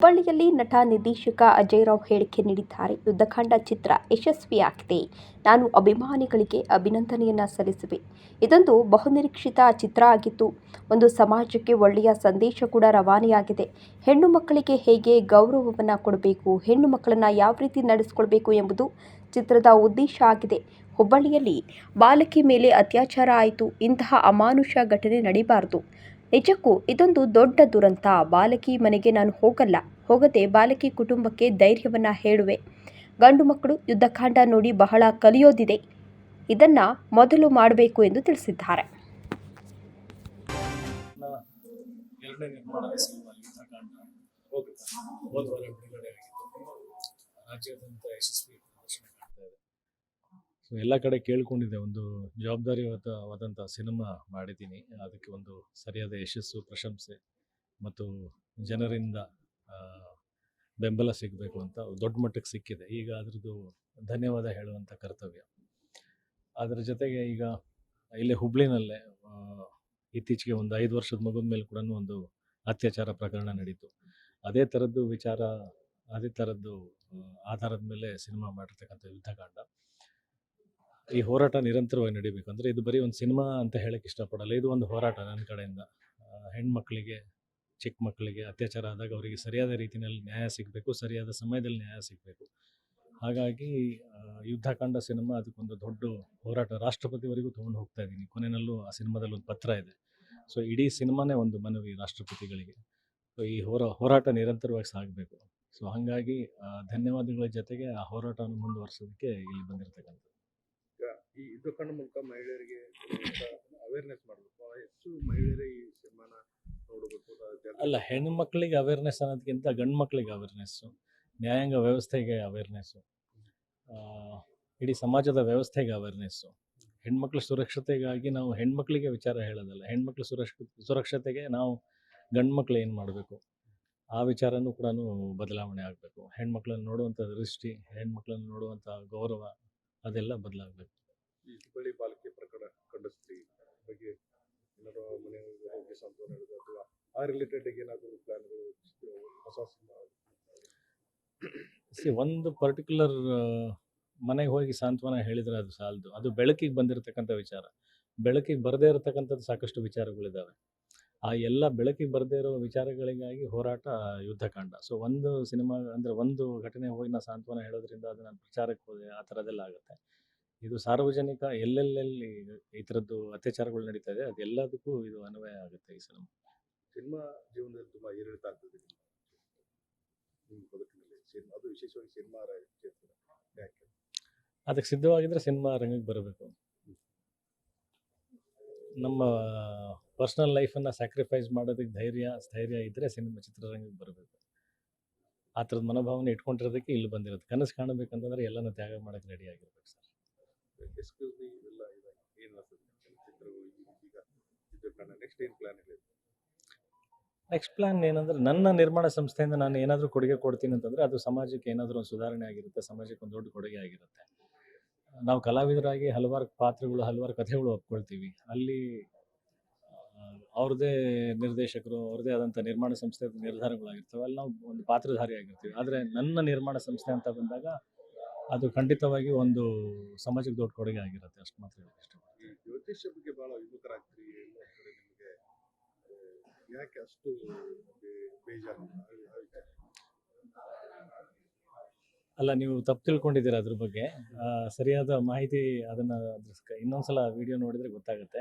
ಹುಬ್ಬಳ್ಳಿಯಲ್ಲಿ ನಟ ನಿರ್ದೇಶಕ ಅಜಯ್ ರಾವ್ ಹೇಳಿಕೆ ನೀಡಿದ್ದಾರೆ. ಯುದ್ಧಕಾಂಡ ಚಿತ್ರ ಯಶಸ್ವಿಯಾಗಿದೆ. ನಾನು ಅಭಿಮಾನಿಗಳಿಗೆ ಅಭಿನಂದನೆಯನ್ನ ಸಲ್ಲಿಸುವೆ ಇದೊಂದು ಬಹುನಿರೀಕ್ಷಿತ ಚಿತ್ರ ಆಗಿತ್ತು. ಒಂದು ಸಮಾಜಕ್ಕೆ ಒಳ್ಳೆಯ ಸಂದೇಶ ಕೂಡ ರವಾನೆಯಾಗಿದೆ. ಹೆಣ್ಣು ಮಕ್ಕಳಿಗೆ ಹೇಗೆ ಗೌರವವನ್ನು ಕೊಡಬೇಕು, ಹೆಣ್ಣು ಮಕ್ಕಳನ್ನ ಯಾವ ರೀತಿ ನಡೆಸಿಕೊಳ್ಬೇಕು ಎಂಬುದು ಚಿತ್ರದ ಉದ್ದೇಶ ಆಗಿದೆ. ಹುಬ್ಬಳ್ಳಿಯಲ್ಲಿ ಬಾಲಕಿ ಮೇಲೆ ಅತ್ಯಾಚಾರ ಆಯಿತು. ಇಂತಹ ಅಮಾನುಷ ಘಟನೆ ನಡೀಬಾರದು. ನಿಜಕ್ಕೂ ಇದೊಂದು ದೊಡ್ಡ ದುರಂತ. ಬಾಲಕಿ ಮನೆಗೆ ನಾನು ಹೋಗಲ್ಲ. ಹೋಗದೆ ಬಾಲಕಿ ಕುಟುಂಬಕ್ಕೆ ಧೈರ್ಯವನ್ನು ಹೇಳುವೆ. ಗಂಡು ಮಕ್ಕಳು ಯುದ್ಧಕಾಂಡ ನೋಡಿ ಬಹಳ ಕಲಿಯೋದಿದೆ. ಇದನ್ನ ಮೊದಲು ಮಾಡಬೇಕು ಎಂದು ತಿಳಿಸಿದ್ದಾರೆ ಸಿನಿಮಾ ಯುದ್ಧಕಾಂಡ ಹೋಗುತ್ತೆ ಹೋದ ವಾರ ಬಿಡುಗಡೆ ಆಗಿತ್ತು ರಾಜ್ಯಾದ್ಯಂತ ಯಶಸ್ವಿ ಪ್ರದರ್ಶನ ಕಾಣ್ತಾ ಇದೆ ಸೊ ಎಲ್ಲ ಕಡೆ ಕೇಳ್ಕೊಂಡಿದ್ದೆ, ಒಂದು ಜವಾಬ್ದಾರಿಯುತವಾದಂಥ ಸಿನಿಮಾ ಮಾಡಿದ್ದೀನಿ. ಅದಕ್ಕೆ ಒಂದು ಸರಿಯಾದ ಯಶಸ್ಸು, ಪ್ರಶಂಸೆ ಮತ್ತು ಜನರಿಂದ ಬೆಂಬಲ ಸಿಗಬೇಕು ಅಂತ ದೊಡ್ಡ ಮಟ್ಟಕ್ಕೆ ಸಿಕ್ಕಿದೆ. ಈಗ ಅದರದ್ದು ಧನ್ಯವಾದ ಹೇಳುವಂಥ ಕರ್ತವ್ಯ. ಅದರ ಜೊತೆಗೆ ಈಗ ಇಲ್ಲೇ ಹುಬ್ಳಿನಲ್ಲೇ ಇತ್ತೀಚೆಗೆ ಒಂದು ಐದು ವರ್ಷದ ಮಗುದ ಮೇಲೆ ಕೂಡ ಒಂದು ಅತ್ಯಾಚಾರ ಪ್ರಕರಣ ನಡೀತು. ಅದೇ ಥರದ್ದು ವಿಚಾರ, ಅದೇ ಥರದ್ದು ಆಧಾರದ ಮೇಲೆ ಸಿನಿಮಾ ಮಾಡಿರ್ತಕ್ಕಂಥ ಯುದ್ಧಕಾಂಡ. ಈ ಹೋರಾಟ ನಿರಂತರವಾಗಿ ನಡಿಬೇಕು. ಅಂದರೆ ಇದು ಬರೀ ಒಂದು ಸಿನಿಮಾ ಅಂತ ಹೇಳಕ್ಕೆ ಇಷ್ಟಪಡಲ್ಲ. ಇದು ಒಂದು ಹೋರಾಟ ನನ್ನ ಕಡೆಯಿಂದ. ಹೆಣ್ಮಕ್ಳಿಗೆ ಚಿಕ್ಕ ಮಕ್ಕಳಿಗೆ ಅತ್ಯಾಚಾರ ಆದಾಗ ಅವರಿಗೆ ಸರಿಯಾದ ರೀತಿಯಲ್ಲಿ ನ್ಯಾಯ ಸಿಗಬೇಕು, ಸರಿಯಾದ ಸಮಯದಲ್ಲಿ ನ್ಯಾಯ ಸಿಗಬೇಕು. ಹಾಗಾಗಿ ಯುದ್ಧಕಾಂಡ ಸಿನಿಮಾ ಅದಕ್ಕೊಂದು ದೊಡ್ಡ ಹೋರಾಟ ರಾಷ್ಟ್ರಪತಿವರೆಗೂ ತೊಗೊಂಡು ಹೋಗ್ತಾ ಇದ್ದೀನಿ ಕೊನೆಯಲ್ಲೂ ಆ ಸಿನಿಮಾದಲ್ಲಿ ಒಂದು ಪತ್ರ ಇದೆ. ಸೊ ಇಡೀ ಸಿನಿಮಾನೇ ಒಂದು ಮನವಿ ರಾಷ್ಟ್ರಪತಿಗಳಿಗೆ. ಸೊ ಈ ಹೋರಾ, ಹೋರಾಟ ನಿರಂತರವಾಗಿ ಸಾಗಬೇಕು. ಸೊ ಹಾಗಾಗಿ ಧನ್ಯವಾದಗಳ ಜೊತೆಗೆ ಆ ಹೋರಾಟವನ್ನು ಮುಂದುವರಿಸೋದಕ್ಕೆ ಇಲ್ಲಿ ಬಂದಿರತಕ್ಕಂಥ ಈ ಯುದ್ಧಕಾಂಡ ಮೂಲಕ ಮಹಿಳೆಯರಿಗೆ ಅವೇರ್ನೆಸ್ ಮಾಡಬೇಕು. ಹೆಚ್ಚು ಮಹಿಳೆಯರೇ ಈ ಸಿನಿಮಾನ ನೋಡಬೇಕು ಅಲ್ಲ, ಹೆಣ್ಣು ಮಕ್ಕಳಿಗೆ ಅವೇರ್ನೆಸ್ ಅನ್ನೋದಕ್ಕಿಂತ ಗಂಡು ಮಕ್ಕಳಿಗೆ ಅವೇರ್ನೆಸ್ಸು ನ್ಯಾಯಾಂಗ ವ್ಯವಸ್ಥೆಗೆ ಅವೇರ್ನೆಸ್ಸು ಇಡೀ ಸಮಾಜದ ವ್ಯವಸ್ಥೆಗೆ ಅವೇರ್ನೆಸ್ಸು ಹೆಣ್ಮಕ್ಳ ಸುರಕ್ಷತೆಗಾಗಿ ನಾವು ಹೆಣ್ಮಕ್ಳಿಗೆ ವಿಚಾರ ಹೇಳೋದಲ್ಲ ಹೆಣ್ಮಕ್ಳ ಸುರಕ್ಷ, ಸುರಕ್ಷತೆಗೆ ನಾವು ಗಂಡು ಮಕ್ಳು ಏನು ಮಾಡಬೇಕು? ಆ ವಿಚಾರನೂ ಕೂಡ ಬದಲಾವಣೆ ಆಗಬೇಕು. ಹೆಣ್ಮಕ್ಳನ್ನ ನೋಡುವಂಥ ದೃಷ್ಟಿ ಹೆಣ್ಮಕ್ಳನ್ನ ನೋಡುವಂಥ ಗೌರವ, ಅದೆಲ್ಲ ಬದಲಾಗಬೇಕು. ಈ ಹುಬ್ಬಳ್ಳಿ ಪಾಲಿಕೆ ಪ್ರಕರಣ ಖಂಡಿಸ್ತೀವಿ ಬಗ್ಗೆ ಏನಾದ್ರು ಮನೆ ಹೋಗಿ ಅಥವಾ ಆ ರಿಲೇಟೆಡ್ ಏನಾದರೂ ಪ್ಲಾನ್ಗಳು ಹೊಸ ಸಿ, ಒಂದು ಪರ್ಟಿಕ್ಯುಲರ್ ಮನೆಗೆ ಹೋಗಿ ಸಾಂತ್ವನ ಹೇಳಿದರೆ ಅದು ಸಾಲದು. ಅದು ಬೆಳಕಿಗೆ ಬಂದಿರತಕ್ಕಂಥ ವಿಚಾರ. ಬೆಳಕಿಗೆ ಬರದೇ ಇರತಕ್ಕಂಥದ್ದು ಸಾಕಷ್ಟು ವಿಚಾರಗಳಿದ್ದಾವೆ ಆ ಎಲ್ಲ ಬೆಳಕಿಗೆ ಬರದೇ ಇರೋ ವಿಚಾರಗಳಿಗಾಗಿ ಹೋರಾಟ ಯುದ್ಧಕಾಂಡ. ಸೊ ಒಂದು ಸಿನಿಮಾ ಅಂದರೆ ಒಂದು ಘಟನೆ ಹೋಗಿ ನಾ ಸಾಂತ್ವನ ಹೇಳೋದ್ರಿಂದ ಅದನ್ನು ನಾನು ಪ್ರಚಾರಕ್ಕೆ ಹೋದೆ, ಆ ಥರದ್ದೆಲ್ಲ ಆಗುತ್ತೆ. ಇದು ಸಾರ್ವಜನಿಕ ಎಲ್ಲೆಲ್ಲೆಲ್ಲಿ ಈ ಥರದ್ದು ಅತ್ಯಾಚಾರಗಳು ನಡೀತಾ ಇದೆ ಅದೆಲ್ಲದಕ್ಕೂ ಇದು ಅನ್ವಯ ಆಗುತ್ತೆ ಈ ಸಿನಿಮಾ. ಸಿನಿಮಾ ಜೀವನದಲ್ಲಿ ತುಂಬಾ ಏರಿಳಿತ ಆಗ್ತದೆ ನಿಮ್ಮ ಬದುಕಿನಲ್ಲಿ. ಸಿನಿಮಾ ಅದು ವಿಶೇಷವಾಗಿ ಸಿನಿಮಾ ಕ್ಷೇತ್ರ ಯಾಕೆ? ಅದಕ್ಕೆ ಸಿದ್ಧವಾಗಿದ್ರೆ ಸಿನಿಮಾ ರಂಗಕ್ಕೆ ಬರಬೇಕು. ನಮ್ಮ ಪರ್ಸ್ನಲ್ ಲೈಫನ್ನು ಸ್ಯಾಕ್ರಿಫೈಸ್ ಮಾಡೋದಕ್ಕೆ ಧೈರ್ಯ ಸ್ಥೈರ್ಯ ಇದ್ದರೆ ಸಿನಿಮಾ ಚಿತ್ರರಂಗಕ್ಕೆ ಬರಬೇಕು. ಆ ಥರದ ಮನೋಭಾವನೆ ಇಟ್ಕೊಂಡಿರೋದಕ್ಕೆ ಇಲ್ಲಿ ಬಂದಿರೋದು. ಕನಸು ಕಾಣಬೇಕಂತಂದ್ರೆ ಎಲ್ಲನೂ ತ್ಯಾಗ ಮಾಡೋಕ್ಕೆ ರೆಡಿ ಆಗಿರ್ಬೇಕು ಸರ್. ಎಕ್ಸ್ಕ್ಯೂಸ್ ಮೀ ಚಿತ್ರಗಳು ಈಗ ನೆಕ್ಸ್ಟ್ ಏನು ಪ್ಲಾನ್ ಇದೆ ನೆಕ್ಸ್ಟ್ ಪ್ಲಾನ್ ಏನಂದ್ರೆ ನನ್ನ ನಿರ್ಮಾಣ ಸಂಸ್ಥೆಯಿಂದ ನಾನು ಏನಾದರೂ ಕೊಡುಗೆ ಕೊಡ್ತೀನಿ ಅಂತಂದರೆ ಅದು ಸಮಾಜಕ್ಕೆ ಏನಾದರೂ ಒಂದು ಸುಧಾರಣೆ ಆಗಿರುತ್ತೆ, ಸಮಾಜಕ್ಕೆ ಒಂದು ದೊಡ್ಡ ಕೊಡುಗೆ ಆಗಿರುತ್ತೆ. ನಾವು ಕಲಾವಿದರಾಗಿ ಹಲವಾರು ಪಾತ್ರಗಳು, ಹಲವಾರು ಕಥೆಗಳು ಒಪ್ಕೊಳ್ತೀವಿ. ಅಲ್ಲಿ ಅವ್ರದ್ದೇ ನಿರ್ದೇಶಕರು, ಅವ್ರದ್ದೇ ಆದಂಥ ನಿರ್ಮಾಣ ಸಂಸ್ಥೆ ನಿರ್ಧಾರಗಳಾಗಿರ್ತವೆ. ಅಲ್ಲಿ ನಾವು ಒಂದು ಪಾತ್ರಧಾರಿ ಆಗಿರ್ತೀವಿ ಆದರೆ ನನ್ನ ನಿರ್ಮಾಣ ಸಂಸ್ಥೆ ಅಂತ ಬಂದಾಗ ಅದು ಖಂಡಿತವಾಗಿ ಒಂದು ಸಮಾಜಕ್ಕೆ ದೊಡ್ಡ ಕೊಡುಗೆ ಆಗಿರುತ್ತೆ ಅಷ್ಟು ಮಾತ್ರ ಬಗ್ಗೆ ಬಹಳ ವಿಮುಖರಾಗ್ತೀರಿ ಯಾಕೆ ಅಷ್ಟು ಬೇಜಾರು? ಅಲ್ಲ ನೀವು ತಪ್ಪು ತಿಳ್ಕೊಂಡಿದ್ದೀರ ಅದ್ರ ಬಗ್ಗೆ. ಸರಿಯಾದ ಮಾಹಿತಿ ಅದನ್ನ ಇನ್ನೊಂದ್ಸಲ ವಿಡಿಯೋ ನೋಡಿದ್ರೆ ಗೊತ್ತಾಗುತ್ತೆ.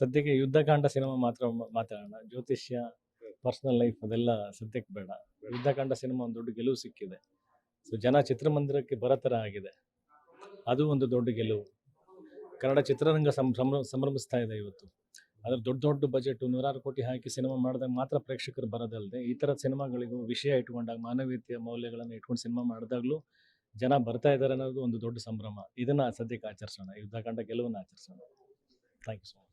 ಸದ್ಯಕ್ಕೆ ಯುದ್ಧಕಾಂಡ ಸಿನಿಮಾ ಮಾತ್ರ ಮಾತಾಡೋಣ. ಜ್ಯೋತಿಷ್ಯ ಪರ್ಸನಲ್ ಲೈಫ್ ಅದೆಲ್ಲ ಸದ್ಯಕ್ಕೆ ಬೇಡ. ಯುದ್ಧಕಾಂಡ ಸಿನಿಮಾ ಒಂದು ದೊಡ್ಡ ಗೆಲುವು ಸಿಕ್ಕಿದೆ. ಸೊ ಜನ ಚಿತ್ರಮಂದಿರಕ್ಕೆ ಬರೋ ಥರ ಆಗಿದೆ. ಅದು ಒಂದು ದೊಡ್ಡ ಗೆಲುವು. ಕನ್ನಡ ಚಿತ್ರರಂಗ ಸಂಭ್ರಮಿಸ್ತಾ ಇದೆ ಇವತ್ತು. ಅದ್ರ ದೊಡ್ಡ ದೊಡ್ಡ ಬಜೆಟ್ ನೂರಾರು ಕೋಟಿ ಹಾಕಿ ಸಿನಿಮಾ ಮಾಡಿದಾಗ ಮಾತ್ರ ಪ್ರೇಕ್ಷಕರು ಬರೋದಲ್ಲದೆ ಈ ಥರದ ಸಿನಿಮಾಗಳಿಗೂ ವಿಷಯ ಇಟ್ಕೊಂಡಾಗ ಮಾನವೀಯತೆಯ ಮೌಲ್ಯಗಳನ್ನು ಇಟ್ಕೊಂಡು ಸಿನಿಮಾ ಮಾಡಿದಾಗಲೂ ಜನ ಬರ್ತಾ ಇದ್ದಾರೆ ಅನ್ನೋದು ಒಂದು ದೊಡ್ಡ ಸಂಭ್ರಮ. ಇದನ್ನ ಸದ್ಯಕ್ಕೆ ಆಚರಿಸೋಣ. ಯುದ್ಧಕಾಂಡ ಗೆಲುವನ್ನು ಆಚರಿಸೋಣ. Thank you so much